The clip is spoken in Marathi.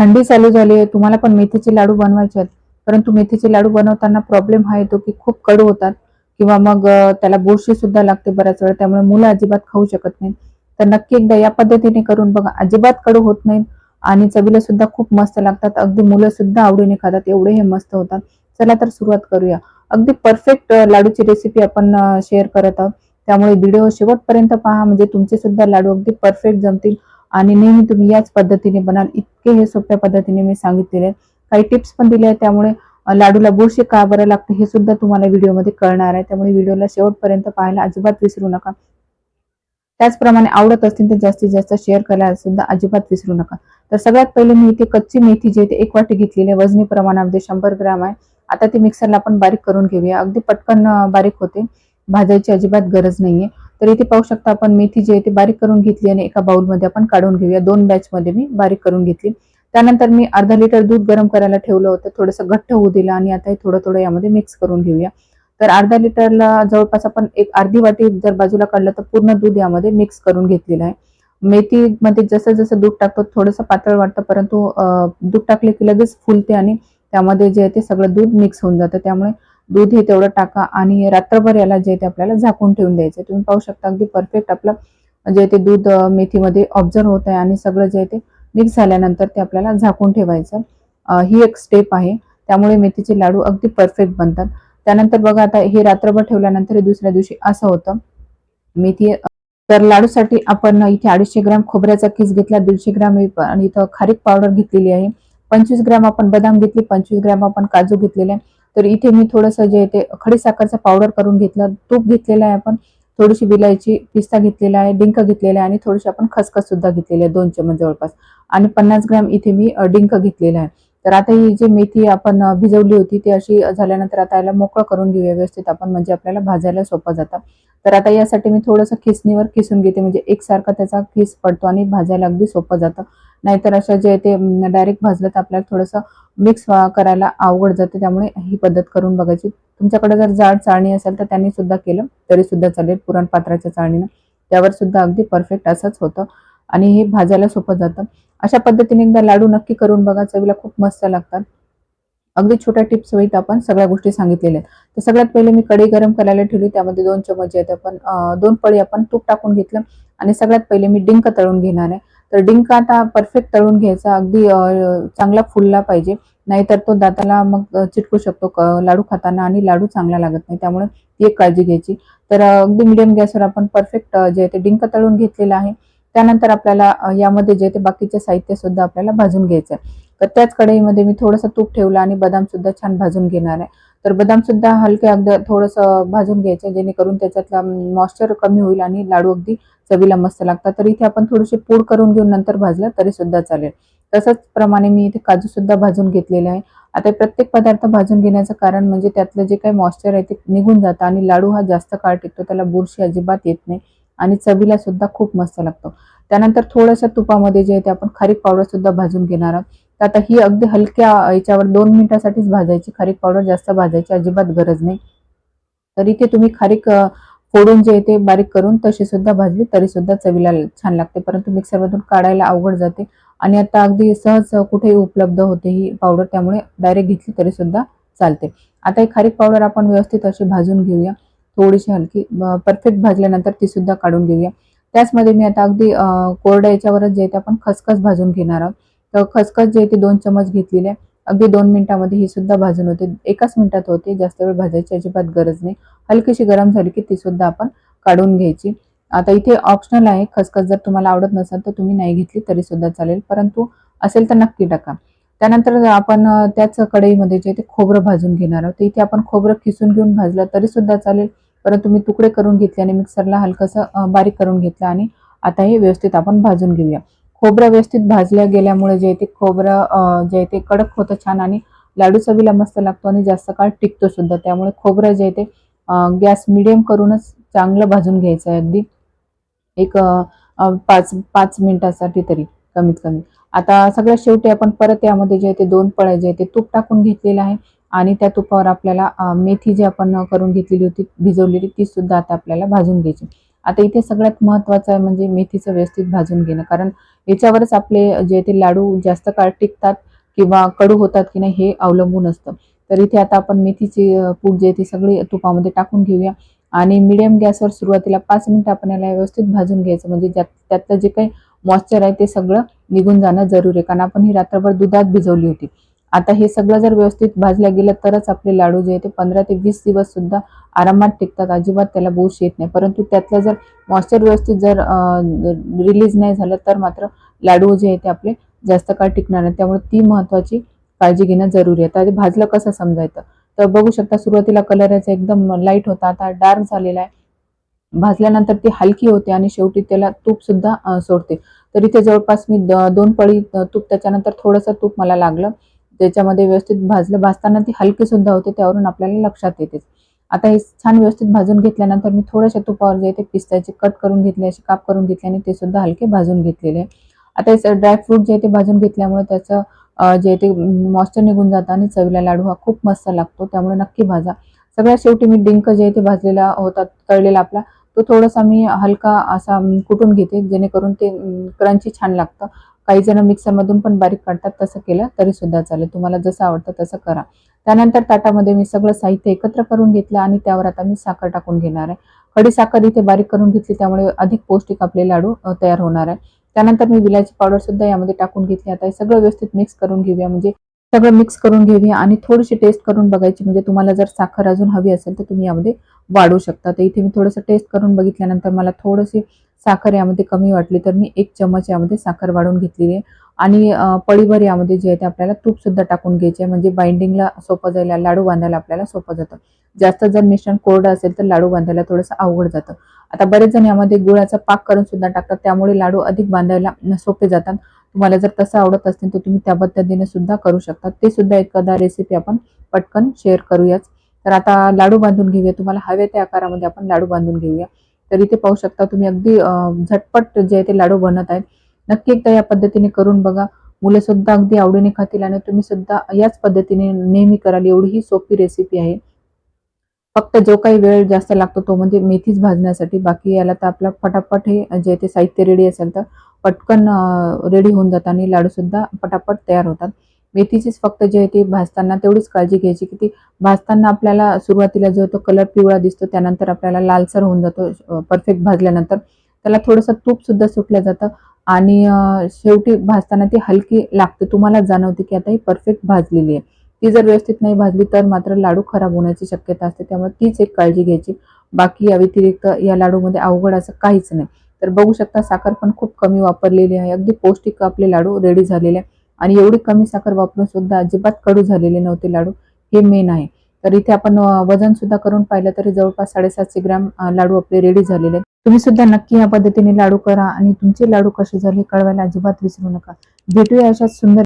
थंडी चालू झाली आहे. तुम्हाला पण मेथीचे लाडू बनवायचे आहेत. परंतु मेथीचे लाडू बनवताना प्रॉब्लेम हा येतो की खूप कडू होतात किंवा मग त्याला बुरशी सुद्धा लागते बऱ्याच वेळा. त्यामुळे मुलं अजिबात खाऊ शकत नाहीत. तर नक्की एकदा या पद्धतीने करून बघा. अजिबात कडू होत नाहीत आणि चवीला सुद्धा खूप मस्त लागतात. अगदी मुलं सुद्धा आवडीने खातात. एवढे हे मस्त होतात. चला तर सुरुवात करूया. अगदी परफेक्ट लाडूची रेसिपी आपण शेअर करत आहोत. त्यामुळे व्हिडिओ शेवटपर्यंत पहा. म्हणजे तुमचे सुद्धा लाडू अगदी परफेक्ट जमतील. आणि नेहमी तुम्ही याच पद्धतीने बनाल. इतके हे सोप्या पद्धतीने मी सांगितलेले आहेत. काही टिप्स पण दिले आहेत. त्यामुळे लाडूला बुरशी का बरं लागते हे सुद्धा तुम्हाला व्हिडिओमध्ये कळणार आहे. त्यामुळे व्हिडिओला शेवटपर्यंत पाहायला अजिबात विसरू नका. त्याचप्रमाणे आवडत असतील तर जास्तीत जास्त शेअर करायला सुद्धा अजिबात विसरू नका. तर सगळ्यात पहिले मी इथे कच्ची मेथी जी आहे ती एक वाटी घेतलेली आहे. वजनी प्रमाणामध्ये शंभर ग्राम आहे. आता ती मिक्सरला आपण बारीक करून घेऊया. अगदी पटकन बारीक होते. भाजायची अजिबात गरज नाहीये. तर इथे पाहू शकता आपण मेथी जी आहे ती बारीक करून घेतली आणि एका बाउलमध्ये आपण काढून घेऊया. दोन बॅच मध्ये मी बारीक करून घेतली. त्यानंतर मी अर्धा लिटर दूध गरम करायला ठेवलं होतं. थोडंसं घट्ट होऊ दिलं आणि आता हे थोडं थोडं यामध्ये मिक्स करून घेऊया. तर अर्धा लिटरला जवळपास आपण एक अर्धी वाटी जर बाजूला काढलं तर पूर्ण दूध यामध्ये मिक्स करून घेतलेलं आहे. मेथीमध्ये जसं जसं दूध टाकतो थोडंसं पातळ वाटतं परंतु दूध टाकले की लगेच फुलते आणि त्यामध्ये जे आहे ते सगळं दूध मिक्स होऊन जातं. त्यामुळे दूध हे तेवढं टाका आणि रात्रभर याला जे ते आपल्याला झाकून ठेवून द्यायचं. तुम्ही पाहू शकता अगदी परफेक्ट आपलं जे ते दूध मेथीमध्ये ऑब्झर्व होत आहे आणि सगळं जे ते मिक्स झाल्यानंतर ते आपल्याला झाकून ठेवायचं. ही एक स्टेप आहे. त्यामुळे मेथीचे लाडू अगदी परफेक्ट बनतात. त्यानंतर बघा आता हे रात्रभर ठेवल्यानंतर हे दुसऱ्या दिवशी असं होतं. मेथी तर लाडूसाठी आपण इथे अडीचशे ग्राम खोबऱ्याचा किस घेतला दीडशे ग्राम आणि इथं खारीक पावडर घेतलेली आहे. पंचवीस ग्राम आपण बदाम घेतली पंचवीस ग्राम आपण काजू घेतलेले आहे. तर इथे मी थोडंसं जे ते खडीसाखरचं पावडर करून घेतलं तूप घेतलेला आहे आपण थोडीशी विलायची पिस्ता घेतलेला आहे डिंक घेतलेला आहे आणि थोडीशी आपण खसखस सुद्धा घेतलेली आहे दोन चमच जवळपास. आणि पन्नास ग्राम इथे मी डिंक घेतलेला आहे. तर आता ही जी मेथी आपण भिजवली होती ती अशी झाल्यानंतर आता याला मोकळं करून घेऊया व्यवस्थित आपण म्हणजे आपल्याला भाजायला सोपं जातं. तर आता यासाठी मी थोडंसं खिसणीवर खिसून घेते म्हणजे एकसारखा त्याचा खिस पडतो आणि भाजायला अगदी सोपं जातं. नाहीतर अशा जे ते डायरेक्ट भाजलं तर आपल्याला थोडंसं मिक्स करायला अवघड जाते. त्यामुळे ही पद्धत करून बघायची. तुमच्याकडे जर जाड चाळणी असेल तर त्यांनी सुद्धा केलं तरी सुद्धा चालेल. पुरणपात्राच्या चाळणीनं. त्यावर सुद्धा अगदी परफेक्ट असंच होतं. आणि हे भाजायला सोपं जातं. अशा पद्धतीने एकदा लाडू नक्की करून बघा. चवीला खूप मस्त लागतात. अगदी छोट्या टिप्स सहित आपण सगळ्या गोष्टी सांगितलेल्या आहेत. तर सगळ्यात पहिले मी कढई गरम करायला ठेवली. त्यामध्ये दोन चमचे आहेत. आपण दोन पळी आपण तूप टाकून घेतलं. आणि सगळ्यात पहिले मी डिंक तळून घेणार आहे. तर डिंक आता परफेक्ट तळून घ्यायचा. अगदी चांगला फुलला पाहिजे. नाहीतर तो दाताला मग चिटकू शकतो. लाडू खाताना आणि लाडू चांगला लागत नाही. त्यामुळे ती एक काळजी घ्यायची. तर अगदी मिडियम गॅसवर आपण परफेक्ट जे आहे ते डिंक तळून घेतलेलं आहे. त्यानंतर आपल्याला यामध्ये जे ते बाकीचे साहित्य सुद्धा आपल्याला भाजून घ्यायचं आहे तर त्याच कढईमध्ये मी थोडंसं तूप ठेवलं आणि बदाम सुद्धा छान भाजून घेणार आहे. तर बदाम सुद्धा हलके अगदी थोडंसं भाजून घ्यायचं जेणेकरून त्याच्यातला मॉइश्चर कमी होईल आणि लाडू अगदी चवीला मस्त लागतात. तर इथे आपण थोडीशी पूड करून घेऊन नंतर भाजलं तरी सुद्धा चालेल. तसंच प्रमाणे मी इथे काजू सुद्धा भाजून घेतलेले आहे. आता हे प्रत्येक पदार्थ भाजून घेण्याचं कारण म्हणजे त्यातलं जे काही मॉइश्चर आहे ते निघून जातं आणि लाडू हा जास्त काळ टिकतो त्याला बुरशी अजिबात येत नाही. आणि चवीला सुद्धा खूप मस्त लागतो. त्यानंतर थोडंसं तुपामध्ये जे आहे ते आपण खारीक पावडर सुद्धा भाजून घेणार आहोत. तर आता ही अगदी हलक्या याच्यावर दोन मिनिटासाठीच भाजायची. खारीक पावडर जास्त भाजायची अजिबात गरज नाही. तर इथे तुम्ही खारीक फोडून जे ते बारीक करून तशी सुद्धा भाजली तरी सुद्धा चवीला छान लागते. परंतु मिक्सरमधून काढायला अवघड जाते आणि आता अगदी सहज कुठेही उपलब्ध होते ही पावडर त्यामुळे डायरेक्ट घेतली तरी सुद्धा चालते. आता ही खारीक पावडर आपण व्यवस्थित अशी भाजून घेऊया. थोडीशी हलकी परफेक्ट भाजल्यानंतर ती सुद्धा काढून घेऊया. त्याचमध्ये मी आता अगदी कोरड्या याच्यावरच जे आहे ते आपण खसखस भाजून घेणार आहोत. तर खसखस जे ते दोन चमच घेतलेले आहे. अगदी दोन मिनिटामध्ये ही सुद्धा भाजून होते. एकाच मिनिटात होते. जास्त वेळ भाजायची अजिबात गरज नाही. हलकीशी गरम झाली की ती सुद्धा आपण काढून घ्यायची. आता इथे ऑप्शनल आहे. खसखस जर तुम्हाला आवडत नसेल तर तुम्ही नाही घेतली तरी सुद्धा चालेल. परंतु असेल तर नक्की टाका. त्यानंतर आपण त्याच कढईमध्ये जे ते खोबरं भाजून घेणार आहोत. इथे आपण खोबरं खिसून घेऊन भाजलं तरी सुद्धा चालेल. परंतु मी तुकडे करून घेतले आणि मिक्सरला हलकंसं बारीक करून घेतलं आणि आता हे व्यवस्थित आपण भाजून घेऊया. खोबरं व्यवस्थित भाजलं गेल्यामुळे जे ते खोबरं जे आहे ते कडक होतं छान आणि लाडू चवीला मस्त लागतो आणि जास्त काळ टिकतो सुद्धा. त्यामुळे खोबरं जे आहे ते गॅस मिडियम करूनच चांगलं भाजून घ्यायचं आहे अगदी. एक पाच पाच मिनिटासाठी तरी कमीत कमी. आता सगळ्यात शेवटी आपण परत यामध्ये जे आहे ते दोन पळ्या जे आहे ते तूप टाकून घेतलेलं आहे. आणि त्या तुपावर आपल्याला मेथी जी आपण करून घेतलेली होती भिजवलेली ती सुद्धा आता आपल्याला भाजून घ्यायची. आता इथे सगळ्यात महत्त्वाचं आहे म्हणजे मेथीचं व्यवस्थित भाजून घेणं. कारण याच्यावरच आपले जे ते लाडू जास्त काळ टिकतात किंवा कडू होतात की नाही हे अवलंबून असतं. तर इथे आता आपण मेथीची पूड जे आहे ती सगळी तुपामध्ये टाकून घेऊया. आणि मिडियम गॅसवर सुरुवातीला पाच मिनिटं आपण याला व्यवस्थित भाजून घ्यायचं. म्हणजे ज्यात त्यातलं जे काही मॉइश्चर आहे ते सगळं निघून जाणं जरुरी आहे. कारण आपण ही रात्रभर दुधात भिजवली होती. आता हे सगळं जर व्यवस्थित भाजल्या गेलं तरच आपले लाडू जे आहे ते पंधरा ते वीस दिवस सुद्धा आरामात टिकतात. अजिबात त्याला बोश येत नाही. परंतु त्यातलं जर मॉइश्चर व्यवस्थित जर रिलीज नाही झालं तर मात्र लाडू जे आहे ते आपले जास्त काळ टिकणार नाही. त्यामुळे ती महत्त्वाची काळजी घेणं जरुरी आहे. तर भाजलं कसं समजायचं? तर बघू शकता सुरुवातीला कलर याचा एकदम लाइट होता. आता डार्क झालेला आहे. भाजल्यानंतर ती हलकी होते आणि शेवटी त्याला तूप सुद्धा सोडते. तर इथे जवळपास मी द- दोन पळी तूप त्याच्यानंतर थोडंसं तूप मला लागलं. त्याच्यामध्ये व्यवस्थित भाजलं भाजताना ती हलकी सुद्धा होते त्यावरून आपल्याला लक्षात येते. आता हे छान व्यवस्थित भाजून घेतल्यानंतर मी थोड्याशा तुपावर जे आहे ते पिस्त्याचे कट करून घेतले असे काप करून घेतले आणि ते सुद्धा हलके भाजून घेतलेले. आता हे ड्रायफ्रूट जे आहे ते भाजून घेतल्यामुळे त्याचं जे ते मॉइश्चर निघून जातं आणि चवीला लाडू हा खूप मस्त लागतो त्यामुळे नक्की भाजा. सगळ्यात शेवटी मी डिंक जे ते भाजलेला होता तळलेला आपला तो थोडासा मी हलका असा कुटून घेते जेणेकरून ते क्रंची छान लागतं. काही जण मिक्सरमधून पण बारीक काढतात तसं केलं तरी सुद्धा चालेल. तुम्हाला जसं आवडतं तसं करा. त्यानंतर ताटामध्ये मी सगळं साहित्य एकत्र करून घेतलं आणि त्यावर आता मी साखर टाकून घेणार आहे. खडी साखर इथे बारीक करून घेतली त्यामुळे अधिक पौष्टिक आपले लाडू तयार होणार आहे. त्यानंतर मी विलायची पावडर सुद्धा यामध्ये टाकून घेतली. आता हे सगळं व्यवस्थित मिक्स करून घेऊया. म्हणजे सगळं मिक्स करून घेऊया आणि थोडीशी टेस्ट करून बघायची. म्हणजे तुम्हाला जर साखर अजून हवी असेल तर तुम्ही यामध्ये वाढवू शकता. तर इथे मी थोडंसं टेस्ट करून बघितल्यानंतर मला थोडीशी साखर यामध्ये कमी वाटली तर मी एक चमच यामध्ये साखर वाढवून घेतलेली आहे. आणि पळीभर यामध्ये जे आहे ते आपल्याला तूप सुद्धा टाकून घ्यायचे आहे. म्हणजे बाइंडिंगला सोपं जाईल लाडू बांधायला आपल्याला सोपं जातं. जास्त जर मिश्रण कोरडं असेल तर लाडू बांधायला थोडंसं अवघड जातं. आता बरेच जण यामध्ये गुळाचा पाक करून सुद्धा टाकतात. त्यामुळे लाडू अधिक बांधायला सोपे जातात. तुम्हाला जर तसं आवडत असेल तर तुम्ही त्या पद्धतीने सुद्धा करू शकता. ते सुद्धा एखादा रेसिपी आपण पटकन शेअर करूयाच. तर आता लाडू बांधून घेऊया. तुम्हाला हवे त्या आकारामध्ये आपण लाडू बांधून घेऊया. तर इथे पाहू शकता तुम्ही अगदी झटपट जे आहे ते लाडू बनत आहेत. नक्की एकदा या पद्धतीने करून बघा. मुलं सुद्धा अगदी आवडीने खातील आणि तुम्ही सुद्धा याच पद्धतीने नेहमी कराल. एवढी ही सोपी रेसिपी आहे. फक्त जो काही वेळ जास्त लागतो तो म्हणजे मेथीच भाजण्यासाठी. बाकी याला तर आपला फटाफट हे जे ते साहित्य रेडी असेल तर पटकन रेडी होऊन जातात आणि लाडूसुद्धा पटापट तयार होतात. मेथीचीच फक्त जे आहे ते भाजताना तेवढीच काळजी घ्यायची की ती भाजताना आपल्याला सुरुवातीला जो तो कलर पिवळा दिसतो त्यानंतर आपल्याला लालसर होऊन जातो परफेक्ट भाजल्यानंतर. त्याला थोडंसं तूपसुद्धा सुटलं जातं आणि शेवटी भाजताना ती हलकी लागते. तुम्हाला जाणवते की आता ही परफेक्ट भाजलेली आहे. ती जर व्यवस्थित नाही भाजली तर मात्र लाडू खराब होण्याची शक्यता असते. त्यामुळे तीच एक काळजी घ्यायची. बाकी या व्यतिरिक्त या लाडूमध्ये अवघड असं काहीच नाही. तर बघू शकता साखर पण खूप कमी वापरलेली आहे. अगदी पौष्टिक आपले लाडू रेडी झालेले आहे. आणि एवढी कमी साखर वापरून सुद्धा अजिबात कडू झालेले नव्हते लाडू. हे मेन आहे. तर इथे आपण वजन सुद्धा करून पाहिलं तरी जवळपास साडेसातशे ग्रॅम लाडू आपले रेडी झालेले तुम्ही सुद्धा नक्की या पद्धतीने लाडू करा आणि तुमचे लाडू कसे झाले कळवायला अजिबात विसरू नका. भेटूया अशाच सुंदर